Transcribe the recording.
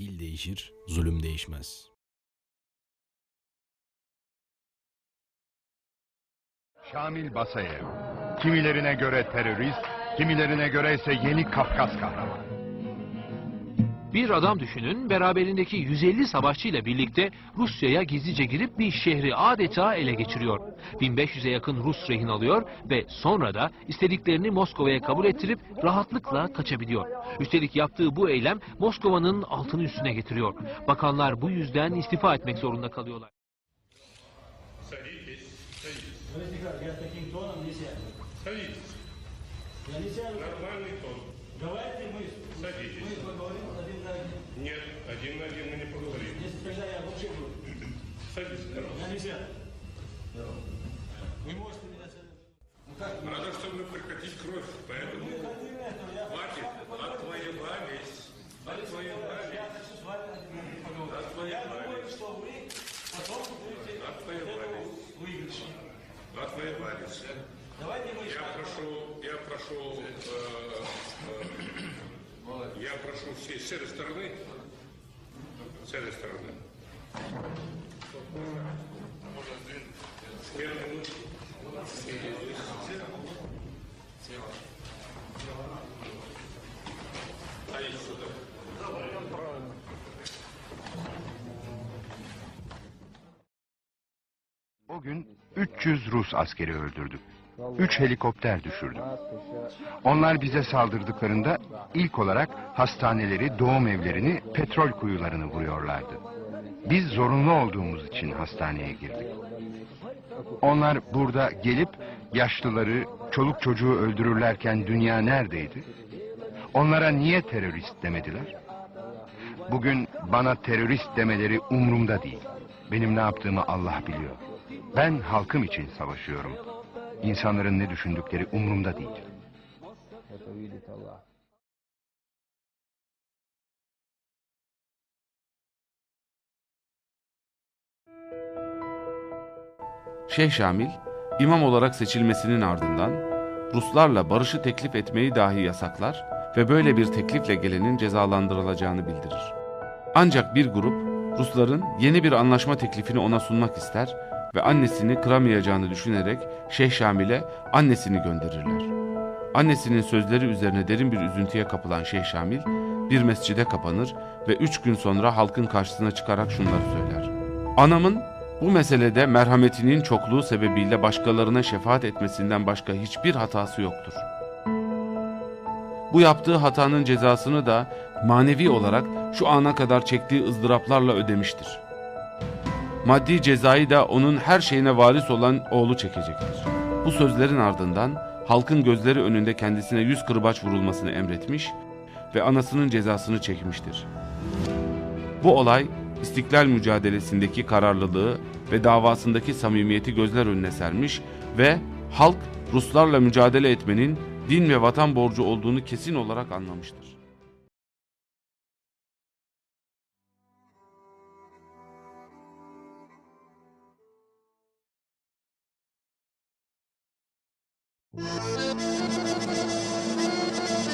dil değişir, zulüm değişmez. Şamil Basayev. Kimilerine göre terörist, kimilerine göre ise yeni Kafkas kahramanı. Bir adam düşünün beraberindeki 150 savaşçıyla birlikte Rusya'ya gizlice girip bir şehri adeta ele geçiriyor. 1500'e yakın Rus rehin alıyor ve sonra da istediklerini Moskova'ya kabul ettirip rahatlıkla kaçabiliyor. Üstelik yaptığı bu eylem Moskova'nın altını üstüne getiriyor. Bakanlar bu yüzden istifa etmek zorunda kalıyorlar. Давайте мы, Садитесь. мы поговорим один на один. Нет, один на один мы не поговорим. Если тогда я вообще буду. Садитесь, здорово. Я нельзя. Здорово. Вы можете меня садить. Ну, как? Надо, чтобы мы прекратить кровь, поэтому ну, этого, хватит отвоевались. Отвоевались. Я хочу с вами один а поговорить. Я думаю, что вы потом будете а от этого выигрышем. Отвоевались. А Давайте мы Я прошу э, э, я прошу все с этой стороны, с этой стороны. Первый минут. А иди сюда. O gün 300 Rus askeri öldürdük. 3 helikopter düşürdük. Onlar bize saldırdıklarında ilk olarak hastaneleri, doğum evlerini, petrol kuyularını vuruyorlardı. Biz zorunlu olduğumuz için hastaneye girdik. Onlar burada gelip yaşlıları, çoluk çocuğu öldürürlerken dünya neredeydi? Onlara niye terörist demediler? Bugün bana terörist demeleri umurumda değil. Benim ne yaptığımı Allah biliyor. Ben halkım için savaşıyorum. İnsanların ne düşündükleri umurumda değil. Şeyh Şamil, imam olarak seçilmesinin ardından Ruslarla barışı teklif etmeyi dahi yasaklar ve böyle bir teklifle gelenin cezalandırılacağını bildirir. Ancak bir grup Rusların yeni bir anlaşma teklifini ona sunmak ister ve annesini kıramayacağını düşünerek Şeyh Şamil'e annesini gönderirler. Annesinin sözleri üzerine derin bir üzüntüye kapılan Şeyh Şamil bir mescide kapanır ve üç gün sonra halkın karşısına çıkarak şunları söyler. Anamın bu meselede merhametinin çokluğu sebebiyle başkalarına şefaat etmesinden başka hiçbir hatası yoktur. Bu yaptığı hatanın cezasını da manevi olarak şu ana kadar çektiği ızdıraplarla ödemiştir. Maddi cezayı da onun her şeyine varis olan oğlu çekecektir. Bu sözlerin ardından halkın gözleri önünde kendisine yüz kırbaç vurulmasını emretmiş ve anasının cezasını çekmiştir. Bu olay İstiklal mücadelesindeki kararlılığı ve davasındaki samimiyeti gözler önüne sermiş ve halk Ruslarla mücadele etmenin din ve vatan borcu olduğunu kesin olarak anlamıştır. Thank you.